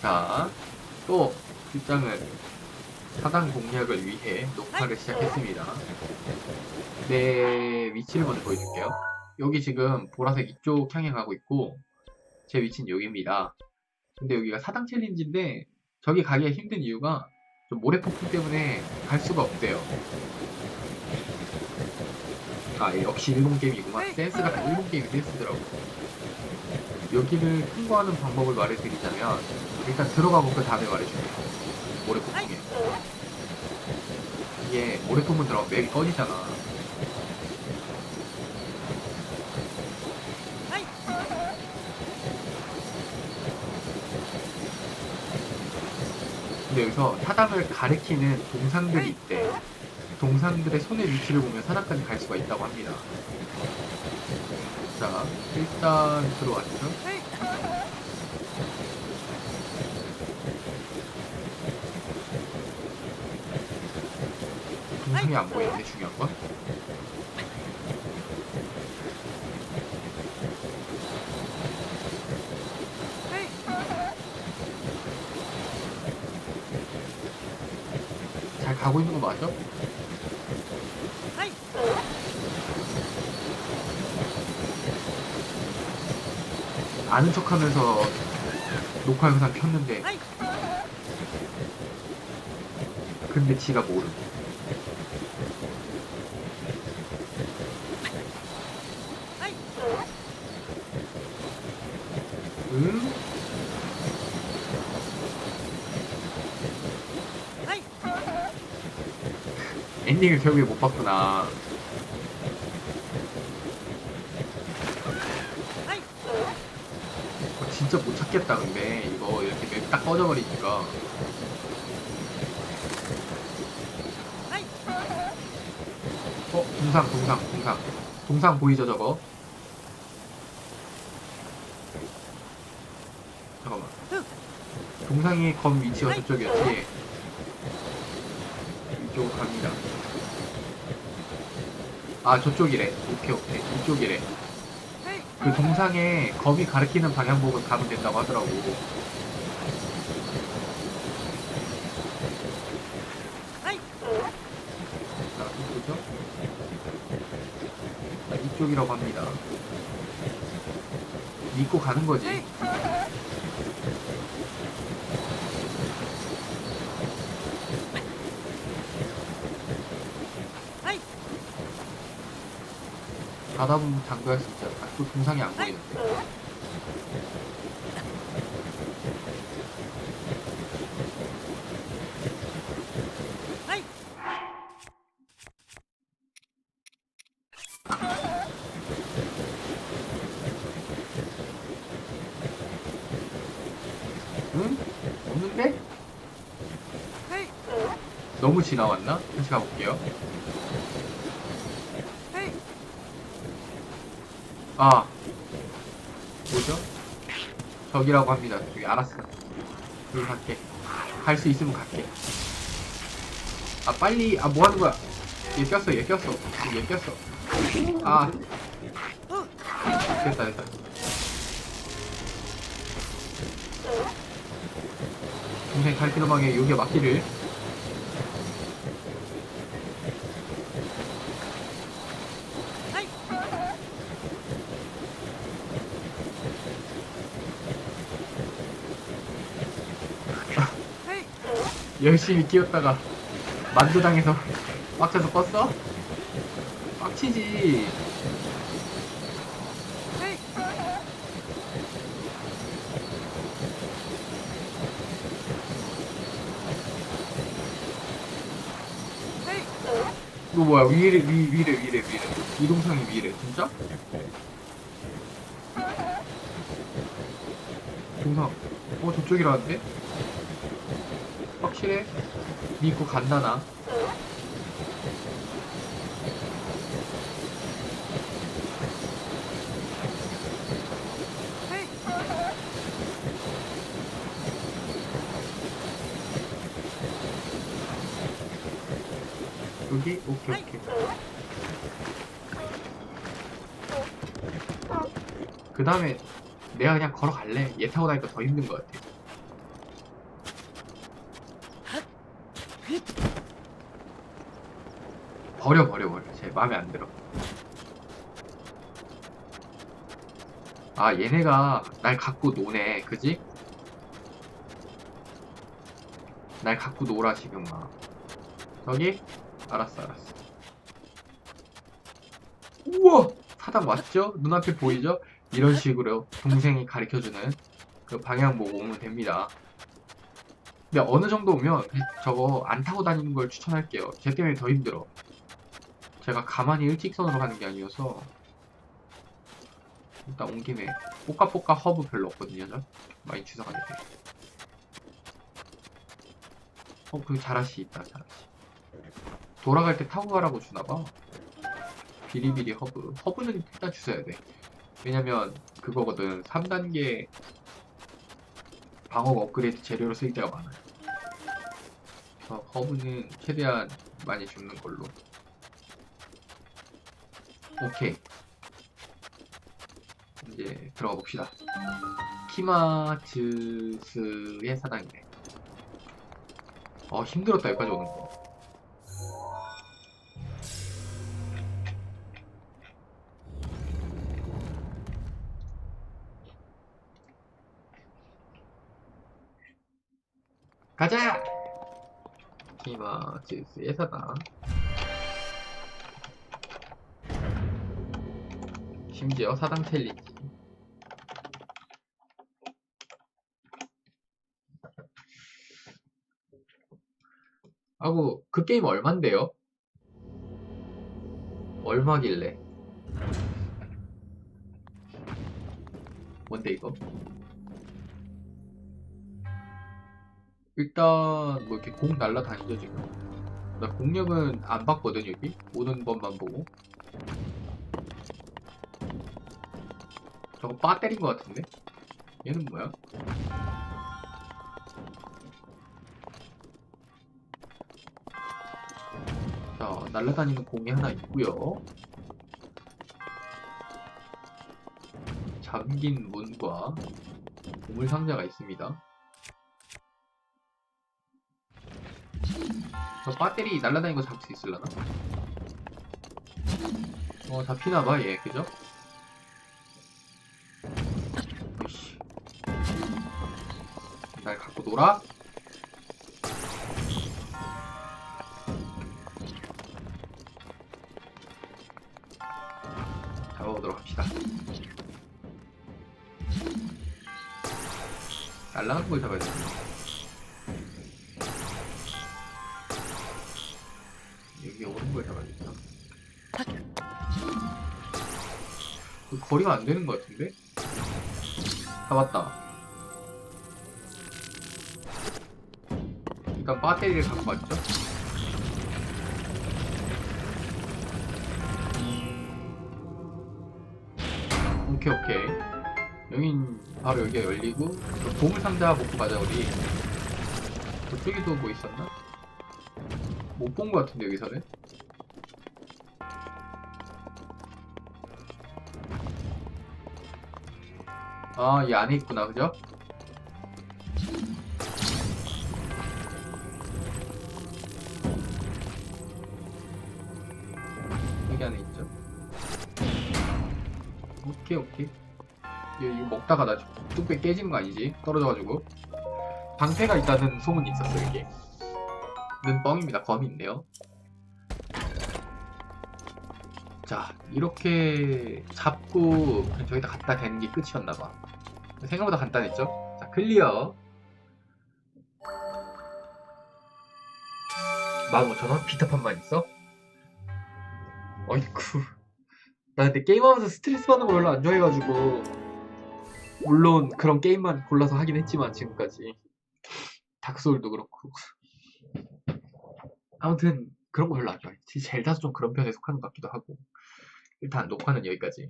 자, 또 뒷장은 사당 공략을 위해 녹화를 시작했습니다. 내 위치를 먼저 보여줄게요. 여기 지금 보라색 이쪽 향해 가고 있고 제 위치는 여기입니다. 근데 여기가 사당 챌린지인데 저기 가기가 힘든 이유가 좀 모래 폭풍 때문에 갈 수가 없대요. 아 역시 일본 게임이구만. 센스가 다 일본 게임 센스더라고. 여기를 통과하는 방법을 말해드리자면 일단 들어가고 그 다음에 말해줄게요. 모래폭풍에. 이게 모래폭풍 들어가면 맵이 꺼지잖아. 근데 여기서 사당을 가리키는 동상들이 있대. 동상들의 손의 위치를 보면 사당까지 갈 수가 있다고 합니다. 자, 일단 들어왔죠. 동상이 안 보이는데 중요한 건? 잘 가고 있는 거 맞아? 아는 척 하면서 녹화 영상 켰는데 근데 지가 모름 응? 엔딩을 결국에 못 봤구나 어, 진짜 못 찾겠다 근데 이거 이렇게 맵 딱 꺼져버리니까 어? 동상 동상 동상 동상 보이죠 저거? 잠깐만 동상의 검 위치가 저쪽이었지? 이쪽으로 갑니다. 아 저쪽이래. 오케이 오케이. 이쪽이래. 그 동상에 검이 가리키는 방향 보고 가면 된다고 하더라고. 자 이쪽이죠? 자, 이쪽이라고 합니다. 믿고 가는 거지 가다 보면 당도할 수 있잖아. 아, 또 동상이 안 보이는데. 응? 없는데? 너무 지나왔나? 다시 가볼게요. 아 뭐죠? 저기라고 합니다. 저기 알았어. 여기 갈게. 갈 수 있으면 갈게. 아 빨리 아 뭐 하는 거야? 얘 꼈어 얘 꼈어 얘 꼈어. 아 됐다 됐다. 동생 가르치는 방에 여기에 맞기를. 열심히 끼웠다가 만두당해서 빡쳐서 껐어? 빡치지. 이거 뭐야 위래 위 위래 위래 위래 이동상이 위래 진짜? 동상 어 저쪽이라는데? 확실해? 믿고 간다 나 여기? 오케이 오케이 그 다음에 내가 그냥 걸어갈래 얘 타고 다니까 더 힘든 것 같아 버려 버려 버려. 제 마음에 안 들어. 아 얘네가 날 갖고 노네. 그지? 날 갖고 놀아 지금 막. 저기? 알았어 알았어. 우와! 사당 맞죠? 눈앞에 보이죠? 이런 식으로 동생이 가르쳐주는 그 방향 보고 오면 됩니다. 근데 어느 정도 오면 저거 안 타고 다니는 걸 추천할게요. 쟤 때문에 더 힘들어 제가 가만히 일직선으로 가는 게 아니어서 일단 온 김에 뽀까뽀까 허브 별로 없거든요 저. 많이 돼 어, 그 자라시 있다 자라시 돌아갈 때 타고 가라고 주나봐. 비리비리 허브. 허브는 일단 주셔야 돼. 왜냐면 그거거든. 3단계 방어 업그레이드 재료로 쓰일 때가 많아요. 그래서 허브는 최대한 많이 줍는 걸로 오케이. 이제 들어가 봅시다. 키마츠스의 사당이네. 어, 힘들었다, 여기까지 오는 거. 가자! 키마츠스의 사당. 심지어 사당 챌린지. 아고 그 게임 얼만데요? 얼마길래? 뭔데 이거? 일단 뭐 이렇게 공 날라다니죠 지금. 나 공략은 안 봤거든 여기 오는 것만 보고. 저거 빠 때린 것 같은데? 얘는 뭐야? 자, 날아다니는 공이 하나 있고요. 잠긴 문과 보물 상자가 있습니다. 저 배터리 날아다니는 거 잡을 수 있을라나? 어, 잡히나봐, 얘, 그죠? 놀아? 잡아보도록 합시다. 날라가는 걸 잡아야 되나? 여기 오는 걸 잡아야겠다. 그 거리가 안 되는 것 같은데? 잡았다. 일단 배터리를 갖고 왔죠. 오케이 오케이. 여긴 바로 여기가 열리고 그 보물 상자 먹고 가자 우리. 저쪽에도 뭐 있었나? 못 본 것 같은데 여기서는. 아, 이 안에 있구나, 그죠? 오케이, 오케이. 이거, 이거 먹다가 나 뚝배 깨지는 거 아니지? 떨어져가지고. 방패가 있다는 소문이 있었어, 여기. 는 뻥입니다. 검이 있네요. 자, 이렇게 잡고 그냥 저기다 갖다 대는 게 끝이었나봐. 생각보다 간단했죠? 자, 클리어. 15,000원? 비타판만 있어? 어이쿠. 나 근데 게임하면서 스트레스 받는 거 별로 안 좋아해가지고. 물론 그런 게임만 골라서 하긴 했지만, 지금까지. 닥소울도 그렇고. 아무튼, 그런 거 별로 안 좋아해. 젤다도 좀 그런 편에 속하는 것 같기도 하고. 일단 녹화는 여기까지.